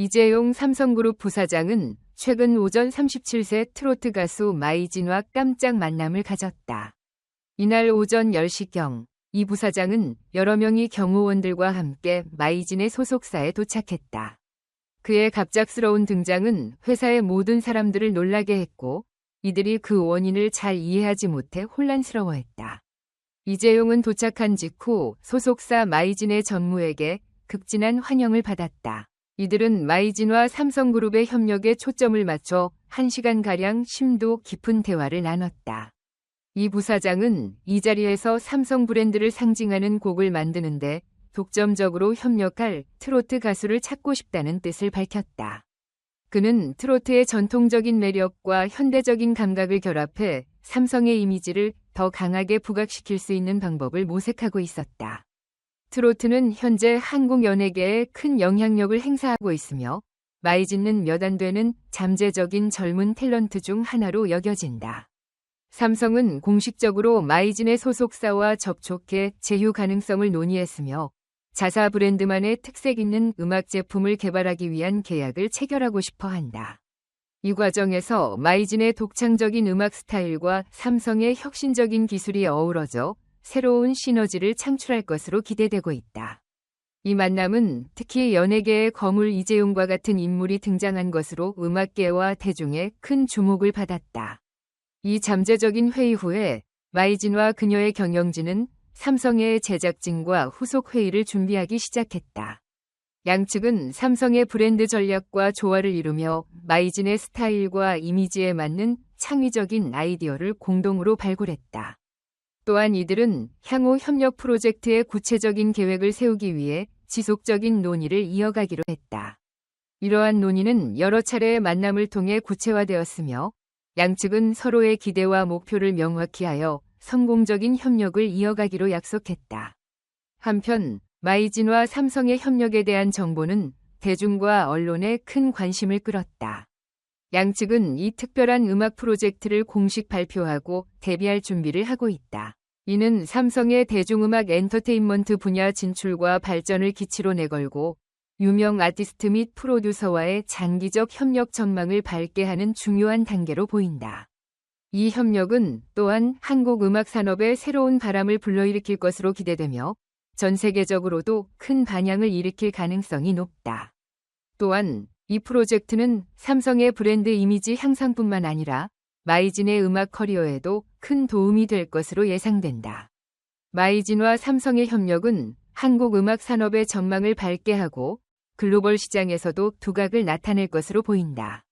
이재용 삼성그룹 부사장은 최근 오전 37세 트로트 가수 마이진과 깜짝 만남을 가졌다. 이날 오전 10시경 이 부사장은 여러 명의 경호원들과 함께 마이진의 소속사에 도착했다. 그의 갑작스러운 등장은 회사의 모든 사람들을 놀라게 했고 이들이 그 원인을 잘 이해하지 못해 혼란스러워했다. 이재용은 도착한 직후 소속사 마이진의 전무에게 극진한 환영을 받았다. 이들은 마이진과 삼성그룹의 협력에 초점을 맞춰 1시간가량 심도 깊은 대화를 나눴다. 이 부사장은 이 자리에서 삼성 브랜드를 상징하는 곡을 만드는데 독점적으로 협력할 트로트 가수를 찾고 싶다는 뜻을 밝혔다. 그는 트로트의 전통적인 매력과 현대적인 감각을 결합해 삼성의 이미지를 더 강하게 부각시킬 수 있는 방법을 모색하고 있었다. 트로트는 현재 한국 연예계에 큰 영향력을 행사하고 있으며 마이진는 몇안 되는 잠재적인 젊은 탤런트 중 하나로 여겨진다. 삼성은 공식적으로 마이진의 소속사와 접촉해 제휴 가능성을 논의했으며 자사 브랜드만의 특색 있는 음악 제품을 개발하기 위한 계약을 체결하고 싶어 한다. 이 과정에서 마이진의 독창적인 음악 스타일과 삼성의 혁신적인 기술이 어우러져 새로운 시너지를 창출할 것으로 기대되고 있다. 이 만남은 특히 연예계의 거물 이재용과 같은 인물이 등장한 것으로 음악계와 대중의 큰 주목을 받았다. 이 잠재적인 회의 후에 마이진과 그녀의 경영진은 삼성의 제작진과 후속 회의를 준비하기 시작했다. 양측은 삼성의 브랜드 전략과 조화를 이루며 마이진의 스타일과 이미지에 맞는 창의적인 아이디어를 공동으로 발굴했다. 또한 이들은 향후 협력 프로젝트의 구체적인 계획을 세우기 위해 지속적인 논의를 이어가기로 했다. 이러한 논의는 여러 차례의 만남을 통해 구체화되었으며 양측은 서로의 기대와 목표를 명확히 하여 성공적인 협력을 이어가기로 약속했다. 한편 마이진과 삼성의 협력에 대한 정보는 대중과 언론에 큰 관심을 끌었다. 양측은 이 특별한 음악 프로젝트를 공식 발표하고 데뷔할 준비를 하고 있다. 이는 삼성의 대중음악 엔터테인먼트 분야 진출과 발전을 기치로 내걸고 유명 아티스트 및 프로듀서와의 장기적 협력 전망을 밝게 하는 중요한 단계로 보인다. 이 협력은 또한 한국 음악 산업에 새로운 바람을 불러일으킬 것으로 기대되며 전 세계적으로도 큰 반향을 일으킬 가능성이 높다. 또한 이 프로젝트는 삼성의 브랜드 이미지 향상뿐만 아니라 마이진의 음악 커리어에도 큰 도움이 될 것으로 예상된다. 마이진과 삼성의 협력은 한국 음악 산업의 전망을 밝게 하고 글로벌 시장에서도 두각을 나타낼 것으로 보인다.